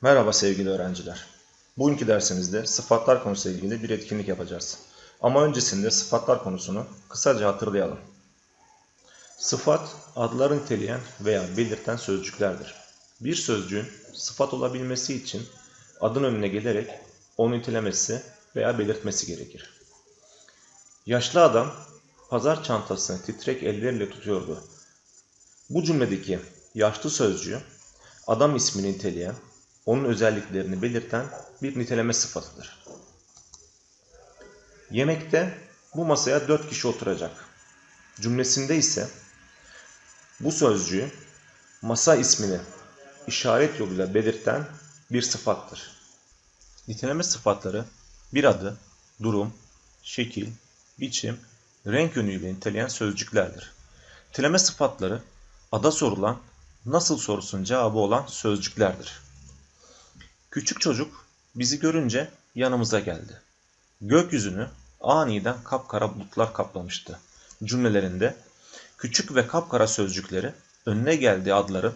Merhaba sevgili öğrenciler. Bugünkü dersimizde sıfatlar konusuyla ilgili bir etkinlik yapacağız. Ama öncesinde sıfatlar konusunu kısaca hatırlayalım. Sıfat, adları niteleyen veya belirten sözcüklerdir. Bir sözcüğün sıfat olabilmesi için adın önüne gelerek onu nitelemesi veya belirtmesi gerekir. Yaşlı adam pazar çantasını titrek elleriyle tutuyordu. Bu cümledeki yaşlı sözcüğü adam ismini niteleyen, onun özelliklerini belirten bir niteleme sıfatıdır. Yemekte bu masaya dört kişi oturacak. Cümlesinde ise bu sözcüğü masa ismini işaret yoluyla belirten bir sıfattır. Niteleme sıfatları bir adı, durum, şekil, biçim, renk yönüyle niteleyen sözcüklerdir. Niteleme sıfatları ada sorulan nasıl sorusunun cevabı olan sözcüklerdir. Küçük çocuk bizi görünce yanımıza geldi. Gökyüzünü aniden kapkara bulutlar kaplamıştı. Cümlelerinde küçük ve kapkara sözcükleri önüne geldiği adların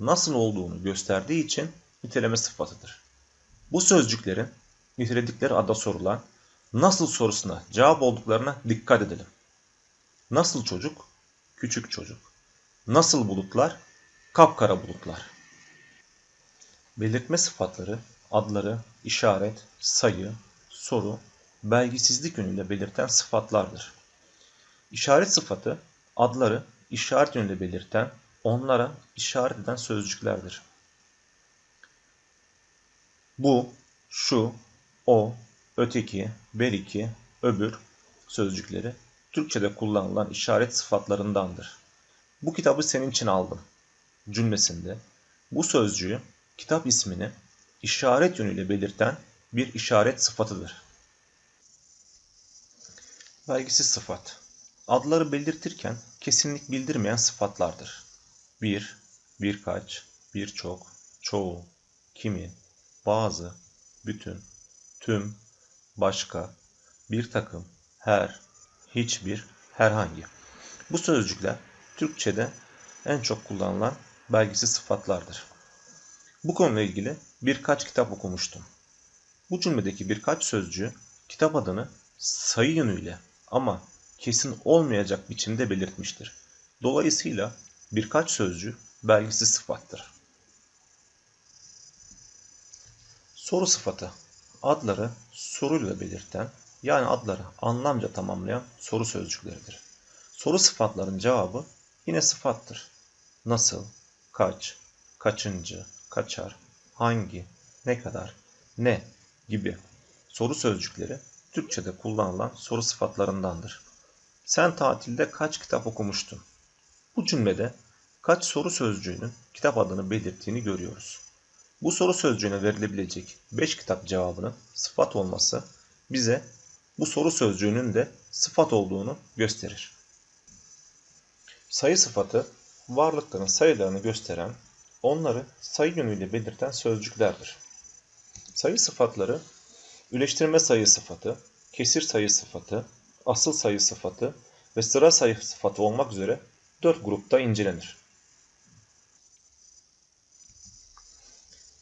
nasıl olduğunu gösterdiği için niteleme sıfatıdır. Bu sözcüklerin niteledikleri ada sorulan nasıl sorusuna cevap olduklarına dikkat edelim. Nasıl çocuk? Küçük çocuk. Nasıl bulutlar? Kapkara bulutlar. Belirtme sıfatları, adları, işaret, sayı, soru, belgisizlik yönüyle belirten sıfatlardır. İşaret sıfatı, adları işaret yönüyle belirten, onlara işaret eden sözcüklerdir. Bu, şu, o, öteki, beriki, öbür sözcükleri Türkçe'de kullanılan işaret sıfatlarındandır. Bu kitabı senin için aldım cümlesinde bu sözcüğü kitap ismini işaret yönüyle belirten bir işaret sıfatıdır. Belgisiz sıfat. Adları belirtirken kesinlik bildirmeyen sıfatlardır. Bir, birkaç, birçok, çoğu, kimi, bazı, bütün, tüm, başka, bir takım, her, hiçbir, herhangi. Bu sözcükler Türkçe'de en çok kullanılan belgisiz sıfatlardır. Bu konuyla ilgili birkaç kitap okumuştum. Bu cümledeki birkaç sözcüğü kitap adını sayı yönüyle ama kesin olmayacak biçimde belirtmiştir. Dolayısıyla birkaç sözcüğü belgisiz sıfattır. Soru sıfatı adları soruyla belirten yani adları anlamca tamamlayan soru sözcükleridir. Soru sıfatların cevabı yine sıfattır. Nasıl, kaç, kaçıncı, kaçar, hangi, ne kadar, ne gibi soru sözcükleri Türkçe'de kullanılan soru sıfatlarındandır. Sen tatilde kaç kitap okumuştun? Bu cümlede kaç soru sözcüğünün kitap adını belirttiğini görüyoruz. Bu soru sözcüğüne verilebilecek 5 kitap cevabının sıfat olması bize bu soru sözcüğünün de sıfat olduğunu gösterir. Sayı sıfatı varlıkların sayılarını gösteren, onları sayı yönüyle belirten sözcüklerdir. Sayı sıfatları üleştirme sayı sıfatı, kesir sayı sıfatı, asıl sayı sıfatı ve sıra sayı sıfatı olmak üzere dört grupta incelenir.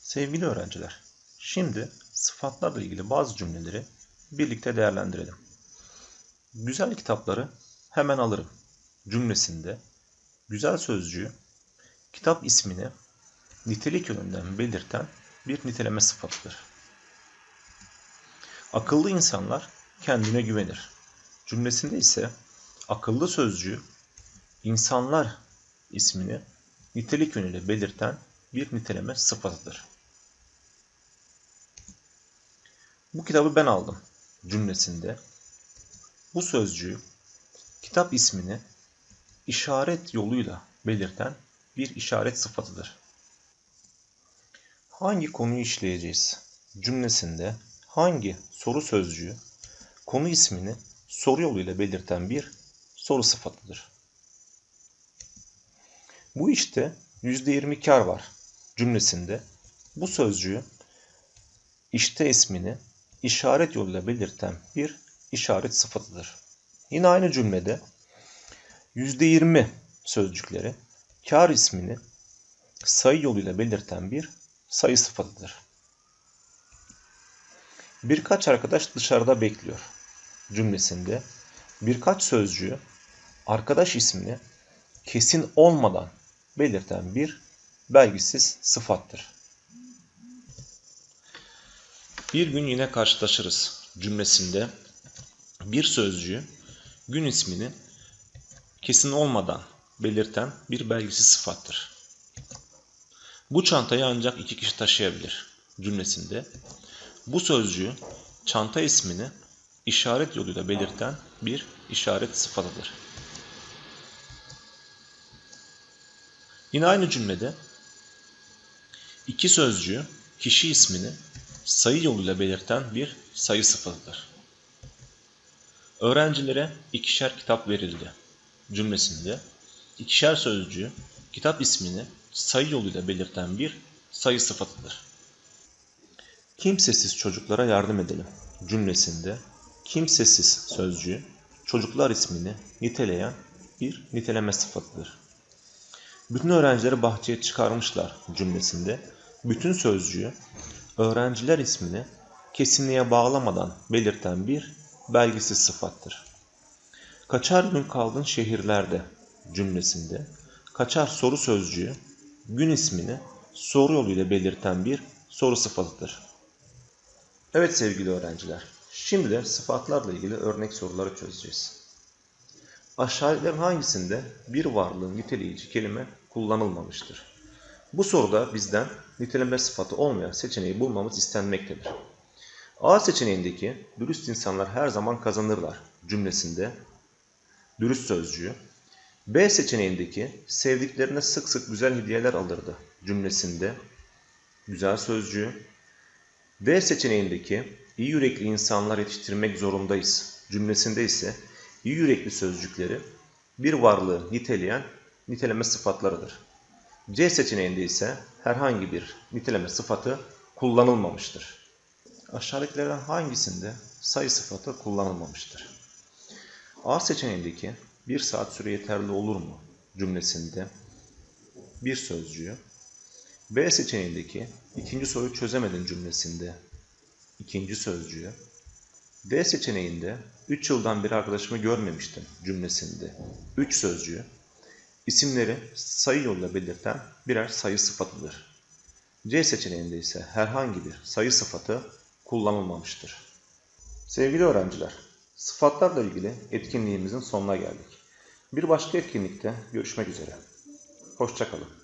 Sevgili öğrenciler, şimdi sıfatlarla ilgili bazı cümleleri birlikte değerlendirelim. Güzel kitapları hemen alırım cümlesinde güzel sözcüğü kitap ismini nitelik yönünden belirten bir niteleme sıfatıdır. Akıllı insanlar kendine güvenir. Cümlesinde ise akıllı sözcüğü insanlar ismini nitelik yönüyle belirten bir niteleme sıfatıdır. Bu kitabı ben aldım cümlesinde bu sözcüğü kitap ismini işaret yoluyla belirten bir işaret sıfatıdır. Hangi konuyu işleyeceğiz? Cümlesinde hangi soru sözcüğü konu ismini soru yoluyla belirten bir soru sıfatıdır. Bu işte %20 kar var cümlesinde bu sözcüğü işte ismini işaret yoluyla belirten bir işaret sıfatıdır. Yine aynı cümlede %20 sözcükleri kar ismini sayı yoluyla belirten bir sayı sıfatıdır. Birkaç arkadaş dışarıda bekliyor cümlesinde birkaç sözcüğü arkadaş ismini kesin olmadan belirten bir belgisiz sıfattır. Bir gün yine karşılaşırız cümlesinde bir sözcüğü gün ismini kesin olmadan belirten bir belgisiz sıfattır. Bu çantayı ancak iki kişi taşıyabilir cümlesinde bu sözcüğü çanta ismini işaret yoluyla belirten bir işaret sıfatıdır. Yine aynı cümlede iki sözcüğü kişi ismini sayı yoluyla belirten bir sayı sıfatıdır. Öğrencilere ikişer kitap verildi cümlesinde ikişer sözcüğü kitap ismini sayı yoluyla belirten bir sayı sıfatıdır. Kimsesiz çocuklara yardım edelim cümlesinde kimsesiz sözcüğü çocuklar ismini niteleyen bir niteleme sıfatıdır. Bütün öğrencileri bahçeye çıkarmışlar cümlesinde bütün sözcüğü öğrenciler ismini kesinliğe bağlamadan belirten bir belgisiz sıfattır. Kaçar gün kaldın şehirlerde cümlesinde kaçar soru sözcüğü gün ismini soru yoluyla belirten bir soru sıfatıdır. Evet sevgili öğrenciler, şimdi de sıfatlarla ilgili örnek soruları çözeceğiz. Aşağıdakilerin hangisinde bir varlığın niteleyici kelime kullanılmamıştır? Bu soruda bizden niteleme sıfatı olmayan seçeneği bulmamız istenmektedir. A seçeneğindeki dürüst insanlar her zaman kazanırlar cümlesinde dürüst sözcüğü, B seçeneğindeki sevdiklerine sık sık güzel hediyeler alırdı cümlesinde güzel sözcüğü, D seçeneğindeki iyi yürekli insanlar yetiştirmek zorundayız cümlesinde ise iyi yürekli sözcükleri bir varlığı niteleyen niteleme sıfatlarıdır. C seçeneğinde ise herhangi bir niteleme sıfatı kullanılmamıştır. Aşağıdakilerden hangisinde sayı sıfatı kullanılmamıştır? A seçeneğindeki bir saat süre yeterli olur mu cümlesinde bir sözcüğü B seçeneğindeki ikinci soruyu çözemedin cümlesinde ikinci sözcüğü D seçeneğinde 3 yıldan bir arkadaşımı görmemiştim cümlesinde 3 sözcüğü isimleri sayı yoluyla belirten birer sayı sıfatıdır. C seçeneğinde ise herhangi bir sayı sıfatı kullanılmamıştır. Sevgili öğrenciler, sıfatlarla ilgili etkinliğimizin sonuna geldik. Bir başka etkinlikte görüşmek üzere. Hoşçakalın.